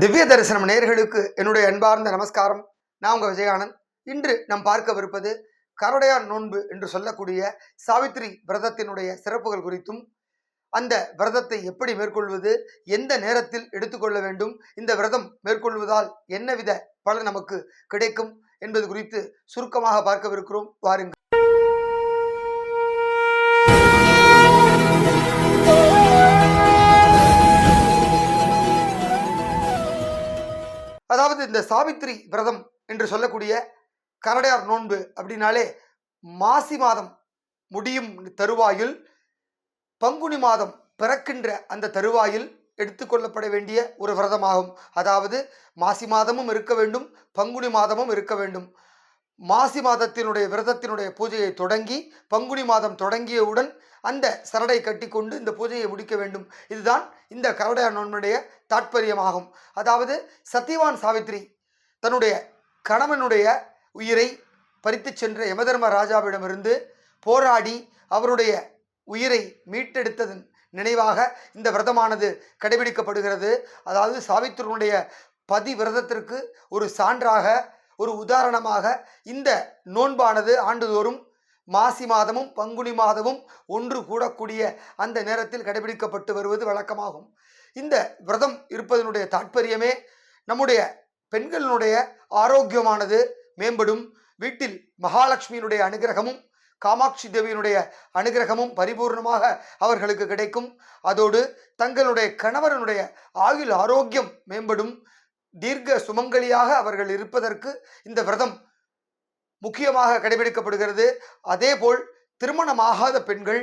திவ்ய தரிசனம் நேர்களுக்கு என்னுடைய அன்பார்ந்த நமஸ்காரம். நான் உங்கள் விஜயானந்த். இன்று நாம் பார்க்கவிருப்பது கருடையார் நோன்பு என்று சொல்லக்கூடிய சாவித்திரி விரதத்தினுடைய சிறப்புகள் குறித்தும் அந்த விரதத்தை எப்படி மேற்கொள்வது எந்த நேரத்தில் எடுத்துக்கொள்ள வேண்டும் இந்த விரதம் மேற்கொள்வதால் என்னவித பலன் நமக்கு கிடைக்கும் என்பது குறித்து சுருக்கமாக பார்க்கவிருக்கிறோம். வாருங்கள். இந்த சாவித்திரி விரதம் என்று சொல்லக்கூடிய கரடையார் நோன்பு அப்படின்னாலே மாசி மாதம் முடியும் தருவாயில் பங்குனி மாதம் பிறக்கின்ற அந்த தருவாயில் எடுத்துக்கொள்ளப்பட வேண்டிய ஒரு விரதமாகும். அதாவது மாசி மாதமும் இருக்க வேண்டும் பங்குனி மாதமும் இருக்க வேண்டும். மாசி மாதத்தினுடைய விரதத்தினுடைய பூஜையை தொடங்கி பங்குனி மாதம் தொடங்கியவுடன் அந்த சரடை கட்டிக்கொண்டு இந்த பூஜையை முடிக்க வேண்டும். இதுதான் இந்த கரடையார் நோன்புடைய தாற்பயமாகும். அதாவது சத்தியவான் சாவித்ரி தன்னுடைய கணவனுடைய உயிரை பறித்துச் சென்ற யமதர்ம ராஜாவிடமிருந்து போராடி அவருடைய உயிரை மீட்டெடுத்ததன் நினைவாக இந்த விரதமானது கடைபிடிக்கப்படுகிறது. அதாவது சாவித்திரனுடைய பதி விரதத்திற்கு ஒரு சான்றாக ஒரு உதாரணமாக இந்த நோன்பானது ஆண்டுதோறும் மாசி மாதமும் பங்குனி மாதமும் ஒன்று கூடக்கூடிய அந்த நேரத்தில் கடைபிடிக்கப்பட்டு வருவது வழக்கமாகும். இந்த விரதம் இருப்பதனுடைய தாற்பயமே நம்முடைய பெண்களினுடைய ஆரோக்கியமானது மேம்படும். வீட்டில் மகாலட்சுமியினுடைய அனுகிரகமும் காமாட்சி தேவியினுடைய அனுகிரகமும் பரிபூர்ணமாக அவர்களுக்கு கிடைக்கும். அதோடு தங்களுடைய கணவரனுடைய ஆயுள் ஆரோக்கியம் மேம்படும். தீர்க்க சுமங்கலியாக அவர்கள் இருப்பதற்கு இந்த விரதம் முக்கியமாக கடைபிடிக்கப்படுகிறது. அதேபோல் திருமணமாகாத பெண்கள்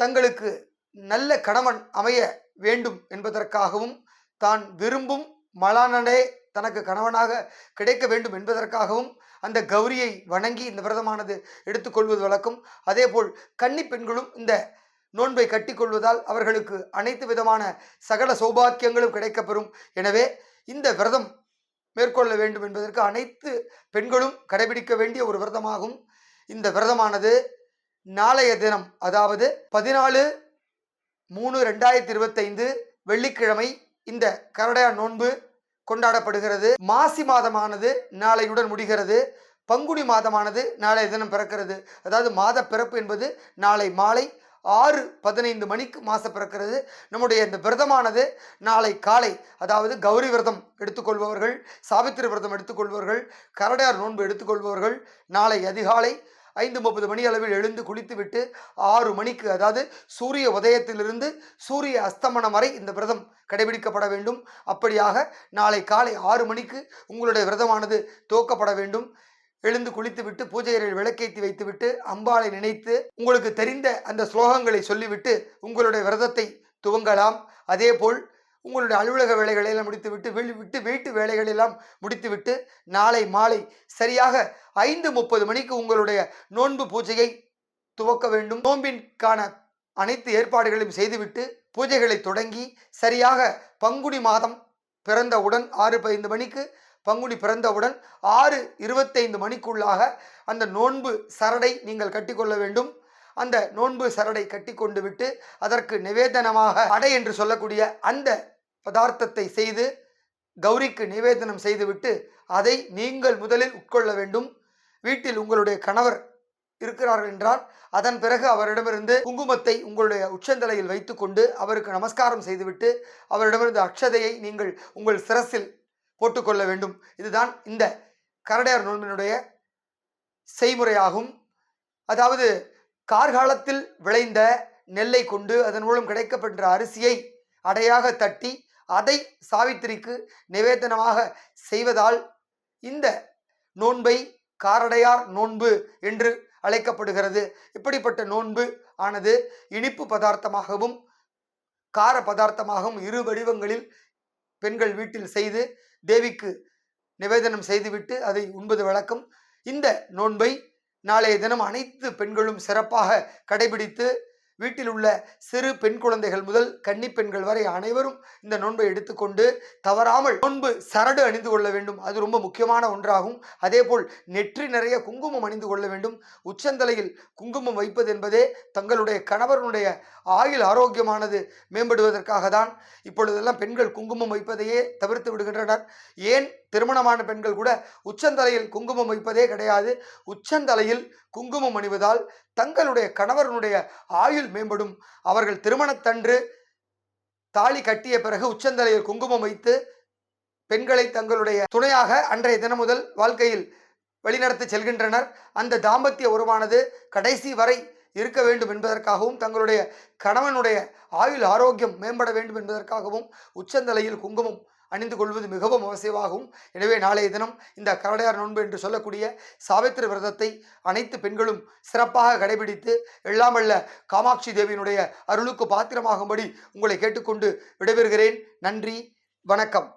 தங்களுக்கு நல்ல கணவன் அமைய வேண்டும் என்பதற்காகவும் தான் விரும்பும் மலானனே தனக்கு கணவனாக கிடைக்க வேண்டும் என்பதற்காகவும் அந்த கௌரியை வணங்கி இந்த விரதமானது எடுத்துக்கொள்வது வழக்கம். அதேபோல் கன்னி பெண்களும் இந்த நோன்பை கட்டிக்கொள்வதால் அவர்களுக்கு அனைத்து விதமான சகல சௌபாக்கியங்களும் கிடைக்கப்பெறும். எனவே இந்த விரதம் மேற்கொள்ள வேண்டும் என்பதற்கு அனைத்து பெண்களும் கடைபிடிக்க வேண்டிய ஒரு விரதமாகும். இந்த விரதமானது நாளைய தினம் அதாவது பதினாலு மூணு ரெண்டாயிரத்தி இருபத்தைந்து வெள்ளிக்கிழமை இந்த கரடையா நோன்பு கொண்டாடப்படுகிறது. மாசி மாதமானது நாளையுடன் முடிகிறது. பங்குனி மாதமானது நாளைய தினம் பிறக்கிறது. அதாவது மாத பிறப்பு என்பது நாளை மாலை ஆறு பதினைந்து மணிக்கு மாச பிறக்கிறது. நம்முடைய இந்த விரதமானது நாளை காலை அதாவது கௌரி விரதம் எடுத்துக்கொள்பவர்கள் சாவித்திரி விரதம் எடுத்துக்கொள்பவர்கள் கரடையார் நோன்பு எடுத்துக்கொள்பவர்கள் நாளை அதிகாலை ஐந்து முப்பது மணி அளவில் எழுந்து குளித்துவிட்டு ஆறு மணிக்கு அதாவது சூரிய உதயத்திலிருந்து சூரிய அஸ்தமனம் வரை இந்த விரதம் கடைபிடிக்கப்பட வேண்டும். அப்படியாக நாளை காலை ஆறு மணிக்கு உங்களுடைய விரதமானது துவக்கப்பட வேண்டும். எழுந்து குளித்துவிட்டு பூஜை அறையில் விளக்கேற்றி வைத்துவிட்டு அம்பாளை நினைத்து உங்களுக்கு தெரிந்த அந்த ஸ்லோகங்களை சொல்லிவிட்டு உங்களுடைய விரதத்தை துவங்கலாம். அதேபோல் உங்களுடைய அலுவலக வேலைகளை எல்லாம் முடித்துவிட்டு வெளி விட்டு வீட்டு வேலைகளெல்லாம் முடித்துவிட்டு நாளை மாலை சரியாக ஐந்து முப்பது மணிக்கு உங்களுடைய நோன்பு பூஜையை துவக்க வேண்டும். நோன்பின்கான அனைத்து ஏற்பாடுகளையும் செய்துவிட்டு பூஜைகளை தொடங்கி சரியாக பங்குனி மாதம் பிறந்தவுடன் ஆறு பதினைந்து மணிக்கு பங்குனி பிறந்தவுடன் ஆறு இருபத்தைந்து மணிக்குள்ளாக அந்த நோன்பு சரடை நீங்கள் கட்டிக்கொள்ள வேண்டும். அந்த நோன்பு சரடை கட்டிக்கொண்டு விட்டு அதற்கு நிவேதனமாக அடை என்று சொல்லக்கூடிய அந்த பதார்த்தத்தை செய்து கௌரிக்கு நிவேதனம் செய்துவிட்டு அதை நீங்கள் முதலில் உட்கொள்ள வேண்டும். வீட்டில் உங்களுடைய கணவர் இருக்கிறார்கள் என்றால் அதன் பிறகு அவரிடமிருந்து குங்குமத்தை உங்களுடைய உச்சந்தலையில் வைத்துக்கொண்டு அவருக்கு நமஸ்காரம் செய்துவிட்டு அவரிடமிருந்து அக்ஷதையை நீங்கள் உங்கள் சிரசில் போட்டுக்கொள்ள வேண்டும். இதுதான் இந்த கரடையார் நோன்பினுடைய செய்முறையாகும். அதாவது கார்காலத்தில் விளைந்த நெல்லை கொண்டு அதன் மூலம் கிடைக்கப்பெற்ற அரிசியை அடையாக தட்டி அதை சாவித்திரிக்கு நிவேதனமாக செய்வதால் இந்த நோன்பை காரடையார் நோன்பு என்று அழைக்கப்படுகிறது. இப்படிப்பட்ட நோன்பு ஆனது இனிப்பு பதார்த்தமாகவும் கார பதார்த்தமாகவும் இரு வடிவங்களில் பெண்கள் வீட்டில் செய்து தேவிக்கு நிவேதனம் செய்துவிட்டு அதை உண்பது வழக்கம் இந்த நோன்பை நாளைய தினம் அனைத்து பெண்களும் சிறப்பாக கடைபிடித்து வீட்டில் உள்ள சிறு பெண் குழந்தைகள் முதல் கன்னி பெண்கள் வரை அனைவரும் இந்த நோன்பை எடுத்துக்கொண்டு தவறாமல் நோன்பு சரடு அணிந்து கொள்ள வேண்டும். அது ரொம்ப முக்கியமான ஒன்றாகும். அதேபோல் நெற்றி நிறைய குங்குமம் அணிந்து கொள்ள வேண்டும். உச்சந்தலையில் குங்குமம் வைப்பது என்பதே தங்களுடைய கணவருடைய ஆயுள் ஆரோக்கியமானது மேம்படுவதற்காக தான் இப்பொழுதெல்லாம் பெண்கள் குங்குமம் வைப்பதையே தவிர்த்து விடுகின்றனர். ஏன் திருமணமான பெண்கள் கூட உச்சந்தலையில் குங்குமம் வைப்பதே கிடையாது. உச்சந்தலையில் குங்குமம் அணிவதால் தங்களுடைய கணவனுடைய ஆயுள் மேம்படும். அவர்கள் திருமணத்தன்று தாலி கட்டிய பிறகு உச்சந்தலையில் குங்குமம் வைத்து பெண்களை தங்களுடைய துணையாக அன்றைய தினம் முதல் வாழ்க்கையில் வழிநடத்தி செல்கின்றனர். அந்த தாம்பத்திய உறவானது கடைசி வரை இருக்க வேண்டும் என்பதற்காகவும் தங்களுடைய கணவனுடைய ஆயுள் ஆரோக்கியம் மேம்பட வேண்டும் என்பதற்காகவும் உச்சந்தலையில் குங்குமம் அணிந்து கொள்வது மிகவும் அவசியமாகும். எனவே நாளைய தினம் இந்த கரடையார் நோன்பு என்று சொல்லக்கூடிய சாவித்திரி விரதத்தை அனைத்து பெண்களும் சிறப்பாக கடைபிடித்து எல்லாமல்ல காமாட்சி தேவியினுடைய அருளுக்கு பாத்திரமாகும்படி உங்களை கேட்டுக்கொண்டு விடைபெறுகிறேன். நன்றி வணக்கம்.